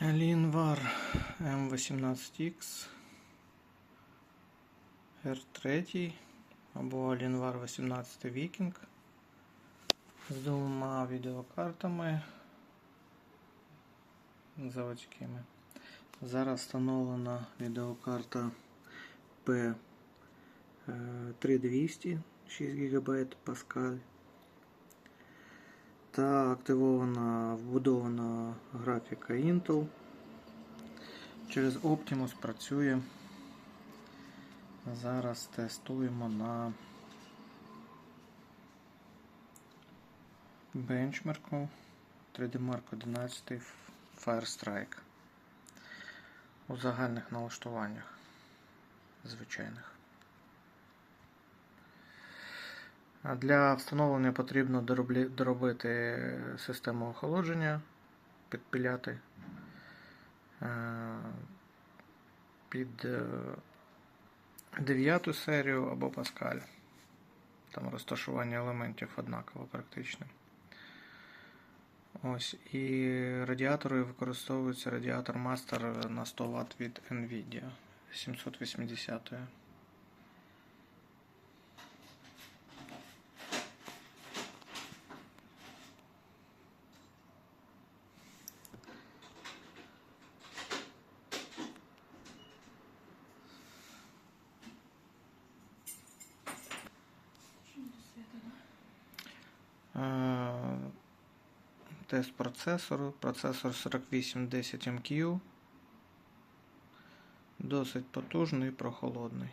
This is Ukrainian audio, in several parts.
Alienware M18X R3 або Alienware 18 Viking з двома відеокартами заводськими. Зараз встановлена відеокарта P3200 6 ГБ Pascal та активована вбудована графіка Intel. Через Optimus працює. Зараз тестуємо на бенчмарку 3D Mark 11 Firestrike у загальних налаштуваннях звичайних. Для встановлення потрібно доробити систему охолодження, підпиляти е, під е, дев'яту серію або Паскаль. Там розташування елементів однаково практично. Ось, і радіатори використовуються радіатор Master на 100 Вт від Nvidia 780. Тест процесору. Процесор 4810MQ. Досить потужний і прохолодний.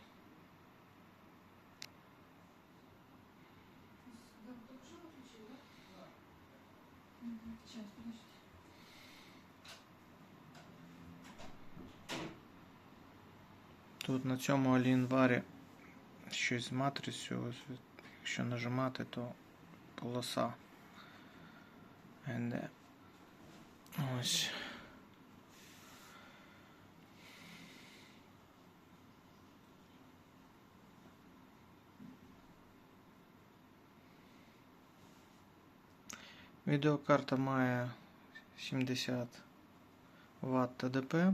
Тут на цьому Alienware щось з матрицею. ось, Якщо нажимати, то полоса. Йде. Ось. Відеокарта має 70 Вт ТДП.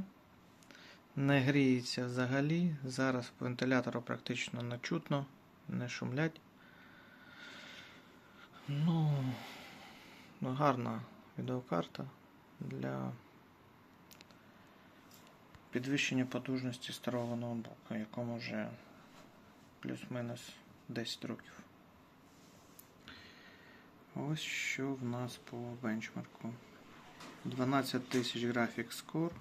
Не гріється взагалі. Зараз по вентилятору практично не чутно, не шумлять. Ну, ну, гарна відеокарта для підвищення потужності старого ноутбука, якому вже плюс-мінус 10 років. Ось що в нас по бенчмарку. 12 тисяч графік Score.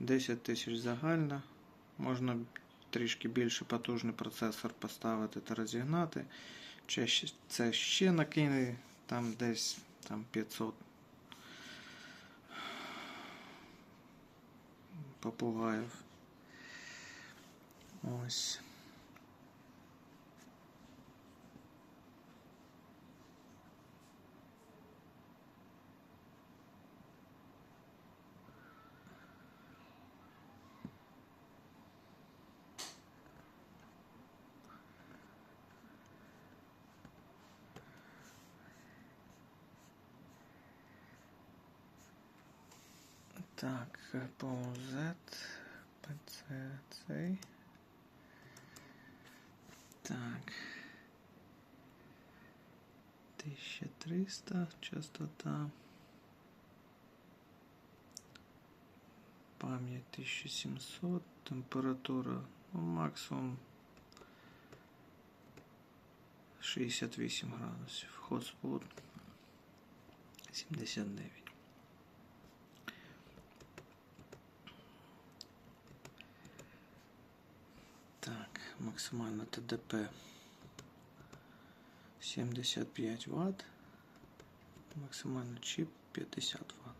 10 тисяч загальна. Можна трішки більше потужний процесор поставити та розігнати. Це ще накине там десь там 500 попугаїв. Ось. Так, PZ, PC, цей. Так. 1300 частота. Пам'ять 1700, температура, ну, максимум 68 градусів. Hotspot 79. Так, максимально ТДП 75 Вт. Максимально чіп 50 Вт.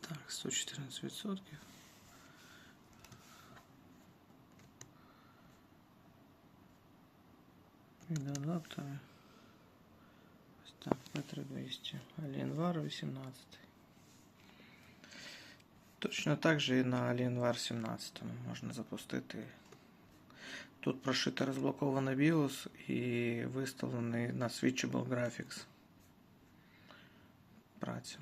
Так, 114 відсотків. Відеоадаптери. Ось так, метр 200. Alienware 18. Точно так же і на Alienware 17 можна запустити. Тут прошито розблокований BIOS і виставлений на Switchable Graphics працю.